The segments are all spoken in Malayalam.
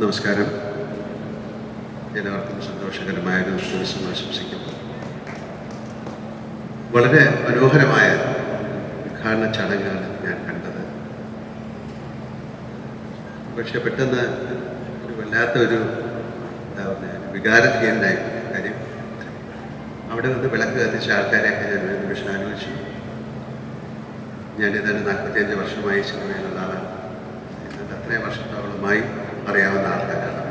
നമസ്കാരം. എല്ലാവർക്കും സന്തോഷകരമായ ഒരു ദിവസം ആശംസിക്കുന്നു. വളരെ മനോഹരമായ ഉദ്ഘാടന ചടങ്ങാണ് ഞാൻ കണ്ടത്. പക്ഷെ പെട്ടെന്ന് ഒരു വല്ലാത്ത ഒരു എന്താ പറയുക വികാരധീയനായി കാര്യം. അവിടെ നിന്ന് വിളക്ക് കത്തിച്ച ആൾക്കാരെയൊക്കെ ഞാൻ ഒരു നിമിഷം ആലോചിച്ചു. ഞാൻ ഏതാണ്ട് നാൽപ്പത്തിയഞ്ച് വർഷമായി സിനിമയിലുള്ള ആളാണ്. അത്രയും വർഷത്തോളമായി അറിയാവുന്ന ആൾക്കാരാണ്.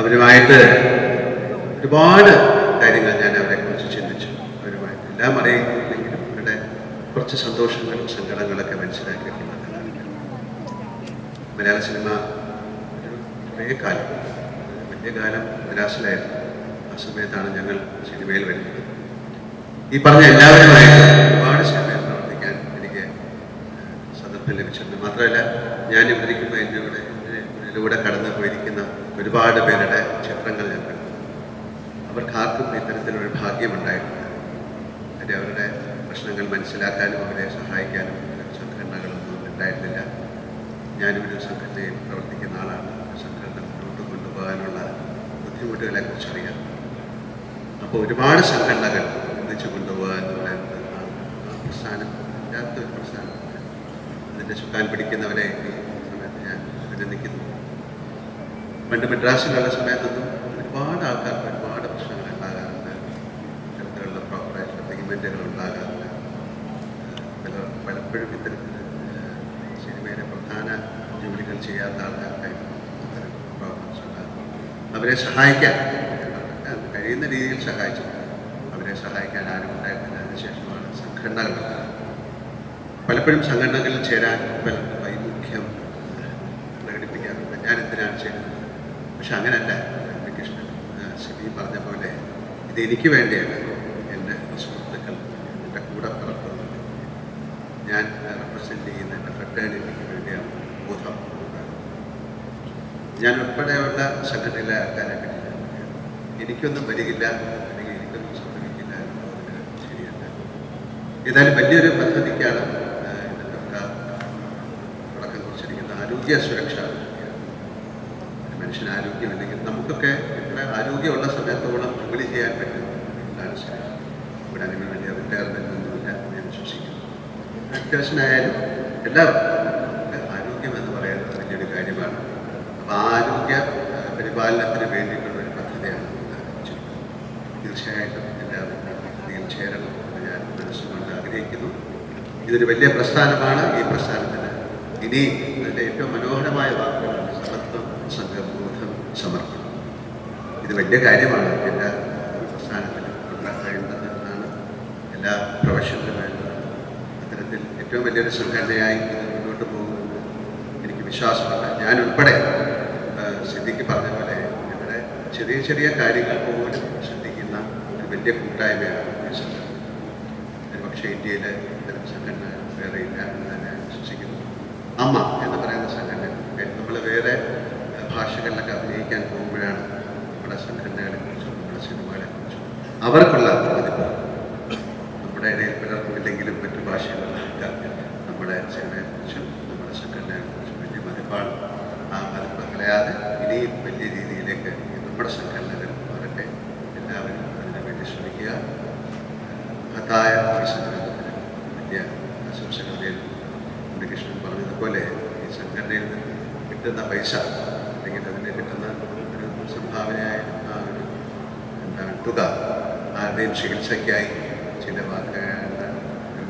അവരുമായിട്ട് ഒരുപാട് കാര്യങ്ങൾ ഞാൻ അവരെ കുറിച്ച് ചിന്തിച്ചു. അവരുമായിട്ട് എല്ലാം അറിയില്ലെങ്കിലും അവരുടെ കുറച്ച് സന്തോഷങ്ങളും സങ്കടങ്ങളൊക്കെ മനസ്സിലാക്കിയിട്ടുള്ള മലയാള സിനിമ ഒരു കുറേ കാലം. വലിയ കാലം മദ്രാസിലായിരുന്നു ആ സമയത്താണ് ഞങ്ങൾ സിനിമയിൽ വരുന്നത്. ഈ പറഞ്ഞ എല്ലാവരുമായിട്ട് ഒരുപാട് സന്ദർഭം ലഭിച്ചിട്ടുണ്ട്. മാത്രമല്ല ഞാൻ ഇവരിക്കുമ്പോൾ എന്റെ എന്റെ ഇതിലൂടെ കടന്നു പോയിരിക്കുന്ന ഒരുപാട് പേരുടെ ചിത്രങ്ങൾ ഞാൻ കണ്ടു. അവർക്ക് ആർക്കും ഇത്തരത്തിലൊരു ഭാഗ്യമുണ്ടായിട്ടുണ്ട് കാര്യം അവരുടെ പ്രശ്നങ്ങൾ മനസ്സിലാക്കാനും അവരെ സഹായിക്കാനും സംഘടനകളൊന്നും ഉണ്ടായിരുന്നില്ല. ഞാനിവിടെ സംഘടനയിൽ പ്രവർത്തിക്കുന്ന ആളാണ്. സംഘടന മുന്നോട്ട് കൊണ്ടുപോകാനുള്ള ബുദ്ധിമുട്ടുകളെ കുറിച്ചറിയാം അപ്പോൾ ഒരുപാട് സംഘടനകൾ ഒന്നിച്ചു കൊണ്ടുപോകുക എന്ന് പറയുന്നത് ആ- ആ പ്രസ്ഥാനം ഇല്ലാത്ത ഒരു പ്രസ്ഥാനം അതിന്റെ ചുക്കാൻ പിടിക്കുന്നവരെ സമയത്ത് ഞാൻ അഭിനന്ദിക്കുന്നു. പണ്ട് മെഡ്രാസിലുള്ള സമയത്തൊന്നും ഒരുപാട് ആൾക്കാർ ഒരുപാട് പ്രശ്നങ്ങൾ ഉണ്ടാകാറുണ്ട്. ഇത്തരത്തിലുള്ള പ്രോപ്പറായിട്ടുള്ള പേയ്മെന്റുകൾ ഉണ്ടാകാറുണ്ട് ചില പലപ്പോഴും ഇത്തരത്തിൽ സിനിമയിലെ പ്രധാന ജോലികൾ ചെയ്യാത്ത ആൾക്കാർക്കായി പ്രോബ്ലംസ് ഉണ്ടാകും അവരെ സഹായിക്കാൻ കഴിയുന്ന രീതിയിൽ സഹായിച്ചു അവരെ സഹായിക്കാൻ ആരും ഉണ്ടായിരുന്നില്ല. അതിനുശേഷമാണ് സംഘടനകൾ പലപ്പോഴും സംഘടനകളിൽ ചേരാൻ പലർക്കും വൈമുഖ്യം പ്രകടിപ്പിക്കാറുണ്ട്. ഞാൻ എന്തിനാണ് ചേരുന്നത്? പക്ഷെ അങ്ങനല്ല. കൃഷ്ണൻ സിബി പറഞ്ഞ പോലെ ഇത് എനിക്ക് വേണ്ടിയല്ല എന്റെ സുഹൃത്തുക്കൾ എന്റെ കൂടെ പിറക്കുന്നത് ഞാൻ റെപ്രസെന്റ് ചെയ്യുന്ന എന്റെ ഫ്രട്ടേണിറ്റിക്ക് വേണ്ടിയാണ് ബോധം ഞാൻ ഉൾപ്പെടെയുള്ള സംഘടനയിലെ ആൾക്കാരെ കിട്ടില്ല എനിക്കൊന്നും വരികില്ല അല്ലെങ്കിൽ എനിക്കൊന്നും സംഭവിക്കില്ല എന്നുള്ളത് ശരിയല്ല. ഏതായാലും വലിയൊരു പദ്ധതിക്കാണ് ആ, ഇതിന്റെ സർക്കാർ തുടക്കം കുറിച്ചിരിക്കുന്നത് ആരോഗ്യ സുരക്ഷ മനുഷ്യന് ആരോഗ്യമില്ലെങ്കിൽ നമുക്കൊക്കെ ഇത്ര ആരോഗ്യമുള്ള സമയത്തോളം ജോലി ചെയ്യാൻ പറ്റും? എന്നാണ് ശരി ഇവിടെ അങ്ങനെ വലിയ റിട്ടയർമെന്റൊന്നുമില്ല ഞാൻ വിശ്വസിക്കുന്നു. അത്യാവശ്യമായാലും എല്ലാവർക്കും ആരോഗ്യം എന്ന് പറയുന്നത് വലിയൊരു കാര്യമാണ്. അപ്പോൾ ആരോഗ്യ പരിപാലനത്തിന് വേണ്ടിയിട്ടുള്ള ഒരു പദ്ധതിയാണ് തീർച്ചയായിട്ടും എല്ലാവരും പദ്ധതിയിൽ ചേരണം എന്ന് ഞാൻ മനസ്സുകൊണ്ട് ആഗ്രഹിക്കുന്നു. ഇതൊരു വലിയ പ്രസ്ഥാനമാണ്. ഈ പ്രസ്ഥാനത്തിന് ഇനി അതിന്റെ ഏറ്റവും മനോഹരമായ വാക്കുകളാണ് സമത്വം സംഘബോധം സമർപ്പണം. ഇത് വലിയ കാര്യമാണ് പ്രസ്ഥാനത്തിലും ഉണ്ടാകേണ്ടത് എല്ലാ പ്രൊഫഷനിലും വേണ്ടത് അത്തരത്തിൽ ഏറ്റവും വലിയൊരു സംഘടനയായി മുന്നോട്ട് പോകുമെന്ന് എനിക്ക് വിശ്വാസമുണ്ട്. ഞാൻ ഉൾപ്പെടെ സിദ്ധിക്ക് പറഞ്ഞ പോലെ ഇവിടെ ചെറിയ ചെറിയ കാര്യങ്ങൾ പോലും ശ്രദ്ധിക്കുന്ന ഒരു വലിയ കൂട്ടായ്മയാണ് ഈ സംഘടന. പക്ഷേ ഇന്ത്യയിലെ ഇത്തരം സംഘടന വേറെ ഇല്ല എന്ന് തന്നെ വിശ്വസിക്കുന്നു. അമ്മ എന്ന് പറയുന്ന സംഘടന നമ്മൾ വേറെ ആ, അഭിനയിക്കാൻ പോകുമ്പോഴാണ് നമ്മുടെ സംഘടനകളെ കുറിച്ചും നമ്മുടെ സിനിമകളെ കുറിച്ചും അവർക്കുള്ള മതിപ്പ് നമ്മുടെ ഇടയിൽ പലർക്കും ഇല്ലെങ്കിലും മറ്റു ഭാഷകളിലൊക്കെ നമ്മുടെ നമ്മുടെ സിനിമയെക്കുറിച്ചും നമ്മുടെ സംഘടനയെക്കുറിച്ചും വലിയ മതിപ്പാണ്. ആ മതിപ്പ് കളയാതെ ഇനിയും വലിയ രീതിയിലേക്ക് നമ്മുടെ സംഘടനകൾ വരട്ടെ എല്ലാവരും അതിനു വേണ്ടി ശ്രമിക്കുക. മഹത്തായ ഒരു സംഘടനത്തിന് വലിയ ആശംസകൾ ഉണ്ണികൃഷ്ണൻ പറഞ്ഞതുപോലെ ഈ സംഘടനയിൽ നിന്ന് കിട്ടുന്ന പൈസ കിട്ടുന്ന ഒരു സംഭാവനയായ ആ ഒരു എന്താണ് തുക. ആരുടെയും ചികിത്സയ്ക്കായി ചിലവാക്കേണ്ട ഒരു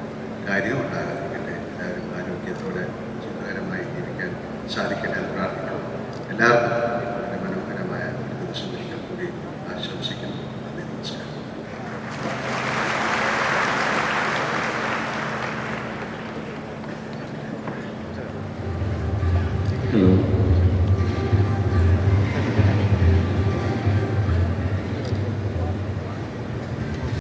കാര്യം ഉണ്ടാകാതിരിക്കട്ടെ. എല്ലാവരും ആരോഗ്യത്തോടെ സുഖകരമായി ജീവിക്കാൻ സാധിക്കട്ടെ എന്ന് പ്രാർത്ഥിക്കുന്നു. എല്ലാവർക്കും വളരെ മനോഹരമായ ഒരു ദിവസം ഒരിക്കൽ കൂടി ആശംസിക്കുന്നു. നന്ദി നമസ്കാരം. ഹലോ.